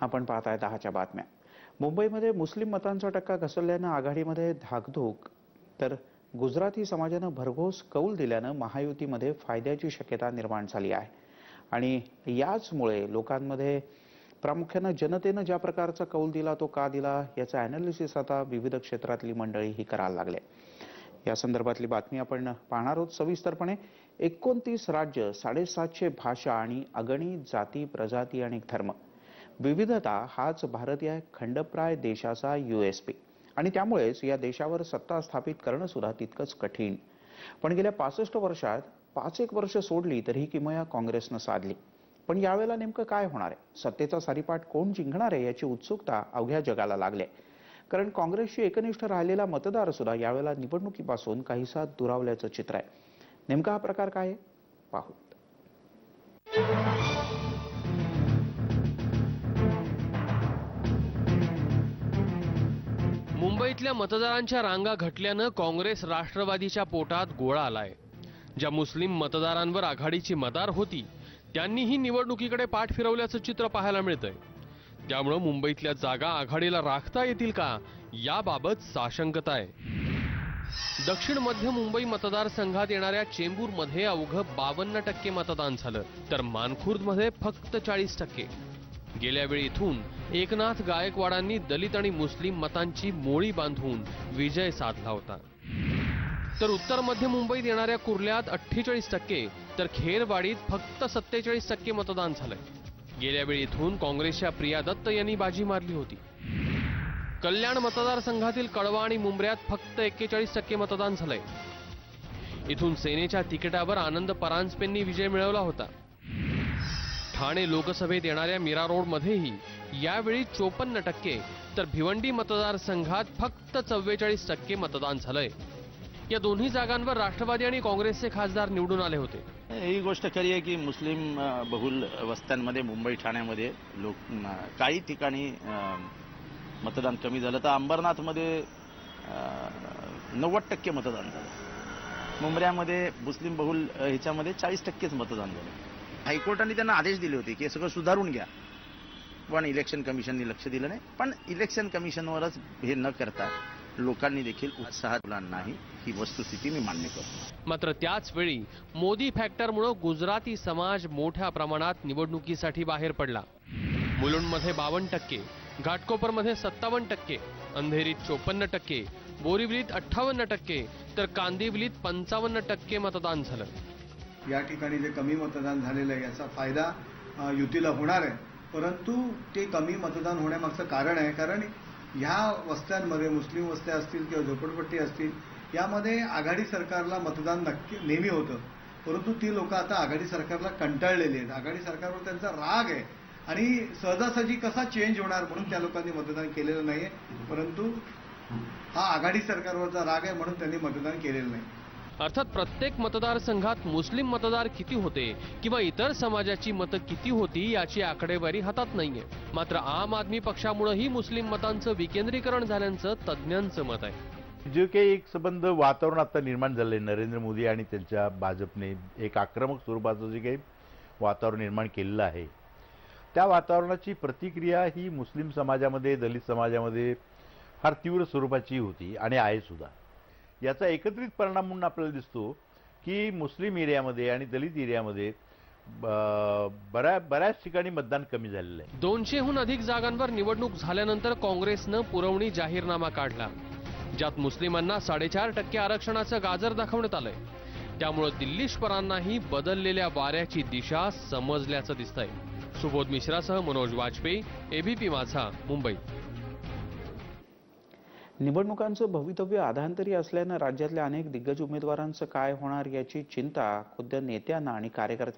आपण पाहताय दहाच्या बातम्या. मुंबईमध्ये मुस्लिम मतांचा टक्का घसरल्यानं आघाडीमध्ये धाकधूक. तर गुजराती समाजानं भरघोस कौल दिल्यानं महायुतीमध्ये फायद्याची शक्यता निर्माण झाली आहे. आणि याचमुळे लोकांमध्ये प्रामुख्यानं जनतेनं ज्या प्रकारचा कौल दिला तो का दिला याचं अॅनालिसिस आता विविध क्षेत्रातली मंडळी ही करायला लागले. या संदर्भातली बातमी आपण पाहणार आहोत सविस्तरपणे. एकोणतीस राज्य साडेसातशे भाषा आणि अगणित जाती प्रजाती आणि धर्म. विविधता हाच भारतीय खंडप्राय देशाचा युएसपी आणि त्यामुळेच या देशावर सत्ता स्थापित करणं सुद्धा तितकंच कठीण. पण गेल्या पासष्ट वर्षात पाच एक वर्ष सोडली तरी ही किमया काँग्रेसनं साधली. पण यावेळेला नेमकं काय होणार आहे? सत्तेचा सारीपाट कोण जिंकणार आहे याची उत्सुकता अवघ्या जगाला लागली आहे. कारण काँग्रेसशी एकनिष्ठ राहिलेला मतदार सुद्धा यावेळेला निवडणुकीपासून काहीसा दुरावल्याचं चित्र आहे. नेमका हा प्रकार काय आहे? पाहू. मुंबईतल्या मतदारांच्या रांगा घटल्यानं काँग्रेस राष्ट्रवादीच्या पोटात गोळा आलाय. ज्या मुस्लिम मतदारांवर आघाडीची मदार होती त्यांनीही निवडणुकीकडे पाठ फिरवल्याचं चित्र पाहायला मिळतंय. त्यामुळं मुंबईतल्या जागा आघाडीला राखता येतील का याबाबत साशंकता आहे. दक्षिण मध्य मुंबई मतदारसंघात येणाऱ्या चेंबूरमध्ये अवघं बावन्न टक्के मतदान झालं तर मानखुर्दमध्ये फक्त चाळीस टक्के. गेल्यावेळी इथून एकनाथ गायकवाडांनी दलित आणि मुस्लिम मतांची मोळी बांधून विजय साधला होता. तर उत्तर मध्य मुंबईत येणाऱ्या कुर्ल्यात अठ्ठेचाळीस टक्के तर खेरवाडीत फक्त सत्तेचाळीस टक्के मतदान झालंय. गेल्यावेळी इथून काँग्रेसच्या प्रिया दत्त यांनी बाजी मारली होती. कल्याण मतदारसंघातील कळवा आणि मुंबऱ्यात फक्त एक्केचाळीस टक्के मतदान झालंय. इथून सेनेच्या तिकिटावर आनंद परांजपेंनी विजय मिळवला होता. ठाणे लोकसभेत येणाऱ्या मीरा रोडमध्येही यावेळी चोपन्न टक्के तर भिवंडी मतदारसंघात फक्त चव्वेचाळीस टक्के मतदान झालंय. या दोन्ही जागांवर राष्ट्रवादी आणि काँग्रेसचे खासदार निवडून आले होते. ही गोष्ट खरी आहे की मुस्लिम बहुल वस्त्यांमध्ये मुंबई ठाण्यामध्ये लोक काही ठिकाणी मतदान कमी झालं. तर अंबरनाथमध्ये नव्वद टक्के मतदान झालं. मुंबऱ्यामध्ये मुस्लिम बहुल ह्याच्यामध्ये चाळीस टक्केच मतदान झालं. हायकोर्टाने त्यांना आदेश दिले होते की हे सगळं सुधारून घ्या. पण इलेक्शन कमिशनने लक्ष दिलं नाही. पण इलेक्शन कमिशनवरच हे न करता लोकांनी देखील उत्साहात नाही. ही वस्तुस्थिती मी मान्य करतो. मात्र त्याच वेळी मोदी फॅक्टरमुळं गुजराती समाज मोठ्या प्रमाणात निवडणुकीसाठी बाहेर पडला. मुलुंडमध्ये बावन्न टक्के घाटकोपरमध्ये सत्तावन्न टक्के अंधेरीत चोपन्न टक्के बोरिवलीत अठ्ठावन्न टक्के तर कांदिवलीत पंचावन्न टक्के मतदान झालं. या ठिकाणी जे कमी मतदान झालेलं आहे याचा फायदा युतीला होणार आहे. परंतु ते कमी मतदान होण्यामागचं कारण आहे. कारण ह्या वस्त्यांमध्ये मुस्लिम वस्त्या असतील किंवा झोपडपट्टी असतील यामध्ये आघाडी सरकारला मतदान नक्की नेहमी होतं. परंतु ती लोक आता आघाडी सरकारला कंटाळलेली आहेत. आघाडी सरकारवर त्यांचा राग आहे. आणि सहजासहजी कसा चेंज होणार म्हणून त्या लोकांनी मतदान केलेलं नाही परंतु हा आघाडी सरकारवरचा राग आहे म्हणून त्यांनी मतदान केलेलं नाही. अर्थात प्रत्येक मतदारसंघात मुस्लिम मतदार किती होते किंवा इतर समाजाची मतं किती होती याची आकडेवारी हातात नाहीये. मात्र आम आदमी पक्षामुळेही मुस्लिम मतांचं विकेंद्रीकरण झाल्याचं तज्ज्ञांचं मत आहे. जे काही एक संबंध वातावरण आता निर्माण झालं आहे नरेंद्र मोदी आणि त्यांच्या भाजपने एक आक्रमक स्वरूपाचं जे काही वातावरण निर्माण केलेलं आहे त्या वातावरणाची प्रतिक्रिया ही मुस्लिम समाजामध्ये दलित समाजामध्ये फार तीव्र स्वरूपाची होती आणि आहे सुद्धा. याचा एकत्रित परिणाम म्हणून आपल्याला दिसतो की मुस्लिम एरियामध्ये आणि दलित एरियामध्ये ब- बऱ्या बऱ्याच ठिकाणी मतदान कमी झालेलं आहे. दोनशेहून अधिक जागांवर निवडणूक झाल्यानंतर काँग्रेसनं पुरवणी जाहीरनामा काढला. ज्यात मुस्लिमांना साडेचार टक्के आरक्षणाचं गाजर दाखवण्यात आलंय. त्यामुळं दिल्लीश्वरांनाही बदललेल्या वाऱ्याची दिशा समजल्याचं दिसतंय. सुबोध मिश्रासह मनोज वाजपेयी एबीपी माझा मुंबई. निवडणुकांचं भवितव्य आधांतरी असल्यानं राज्यातल्या अनेक दिग्गज उमेदवारांचं काय होणार याची चिंता खुद्द नेत्यांना आणि कार्यकर्त्यांना